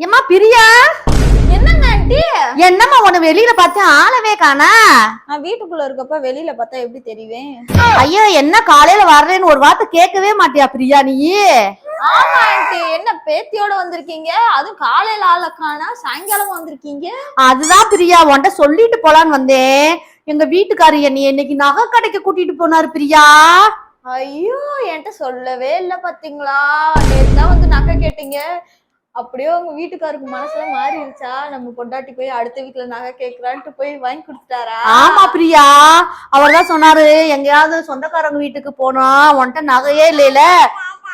ஏம்மா பிரியா? என்னங்க ஆண்டி? என்னம்மா உன்னை வெளியில பார்த்து ஆளவே காணா? நான் வீட்டுக்குள்ள இருக்கப்ப வெளியில பார்த்தா எப்படி தெரிவேன்? ஐயோ என்ன காலையில வர்றேன்னு ஒரு வார்த்தை கேட்கவே மாட்டியா பிரியா நீ? ஆமா ஆண்டி என்ன பேத்தியோட வந்திருக்கீங்க? அதுவும் காலையில ஆள காணா சாயங்காலம் வந்திருக்கீங்க? அதுதான் பிரியா உன்கிட்ட சொல்லிட்டு போலான்னு வந்தேன். எங்க வீட்டுக்காரர் என்னை இன்னைக்கு நகை கடைக்கு கூட்டிட்டு போனாரு பிரியா. ஐயோ என்கிட்ட சொல்லவே இல்ல பாத்தீங்களா? நேத்து தான் வந்து நகை கேட்டீங்க. அப்படியே உங்க வீட்டுக்காருக்கு மனசுல மாறிடுச்சா நம்ம பொண்டாட்டி போய் அடுத்த வீட்டுல நகை கேக்குறான்ட்டு போய் வாங்கி கொடுத்துட்டாரா? ஆமா பிரியா. அவர் தான் சொன்னாரு எங்கேயாவது சொந்தக்காரங்க வீட்டுக்கு போனா உன்கிட்ட நகையே இல்லைல.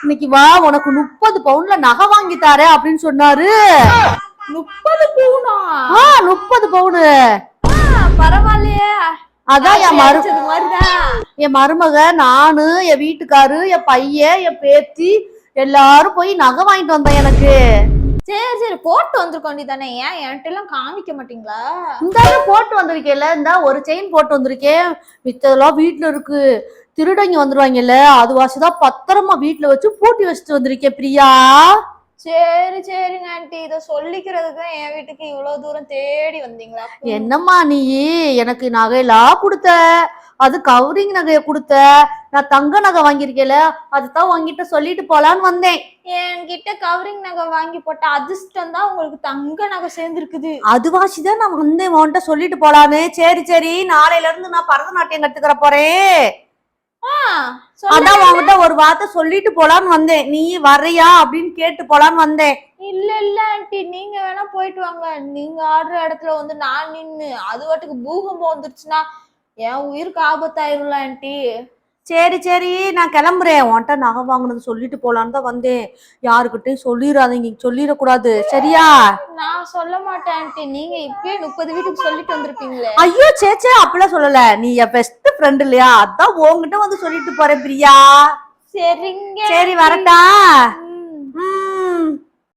இன்னைக்கு வா உனக்கு முப்பது பவுன்ல நகை வாங்கி அப்படின்னு சொன்னாரு. முப்பது பவுனா? ஆ முப்பது பவுனு. பரவாயில்லையே. அதான் என் மரு அடிச்சது மாதிரிதான். என் மருமக நானு என் வீட்டுக்காரு என் பையன் என் பேத்தி எல்லாரும் போய் நகை வாங்கிட்டு வந்தேன் எனக்கு. சரி சரி போட்டு வந்திருக்கோண்டி தானே. ஏன் என்கிட்ட எல்லாம் காமிக்க மாட்டீங்களா? இந்த போட்டு வந்திருக்கேன்ல. இந்த ஒரு செயின் போட்டு வந்திருக்கேன். மித்ததெல்லாம் வீட்டுல இருக்கு. திருடங்க வந்துருவாங்கல்ல. அது வாசிதான் பத்திரமா வீட்டுல வச்சு பூட்டி வச்சுட்டு வந்திருக்கேன் பிரியா. சரி சரிங்க ஆண்டி இத சொல்லிக்கிறதுக்கு என் வீட்டுக்கு இவ்வளவு தூரம் தேடி வந்தீங்களா? என்னம்மா நீ? எனக்கு நகையெல்லாம் கொடுத்த. அது கவரிங் நகைய கொடுத்த. நான் தங்க நகை வாங்கியிருக்கேல அதுதான் உங்ககிட்ட சொல்லிட்டு போலான்னு வந்தேன். என்கிட்ட கவரிங் நகை வாங்கி போட்ட அதிர்ஷ்டம் தான் உங்களுக்கு தங்க நகை சேர்ந்துருக்குது. அது வாசிதான் நான் வந்தேன் உன்கிட்ட சொல்லிட்டு போலான்னு சரி சரி நாளையில இருந்து நான் பரதநாட்டியம் கத்துக்கிற போறேன். அதான் உன்கிட்ட ஒரு வார்த்தை சொல்லிட்டு போலான்னு வந்தேன். நீ வர்றியா அப்படின்னு கேட்டு போலான்னு வந்தேன். இல்ல இல்ல ஆண்டி. நீங்க வேணா போயிட்டு வாங்க. நீங்க ஆடுற இடத்துல வந்து நான் நின்னு அது வாட்டுக்கு பூகம்பம் வந்துருச்சுன்னா என் உயிருக்கு ஆபத்தாயிரும்ல ஆண்டி. சரி சரி நான் கிளம்புறேன். உன்கிட்ட நகை வாங்கினது சொல்லிட்டு போலான்னு தான் வந்தேன். யாருக்கிட்டையும் சொல்லிடாதீங்க. சொல்லிடக்கூடாது. சரியா? நான் சொல்ல மாட்டேன் நீங்க இப்பயே முப்பது வீட்டுக்கு சொல்லிட்டு வந்திருப்பீங்களே. ஐயோ சேச்சே அப்படிலாம் சொல்லல. நீ என் பெஸ்ட் ஃப்ரெண்ட் இல்லையா? அதான் உன்கிட்ட வந்து சொல்லிட்டு போறேன் பிரியா. சரிங்க சரி வரட்டா. ம்.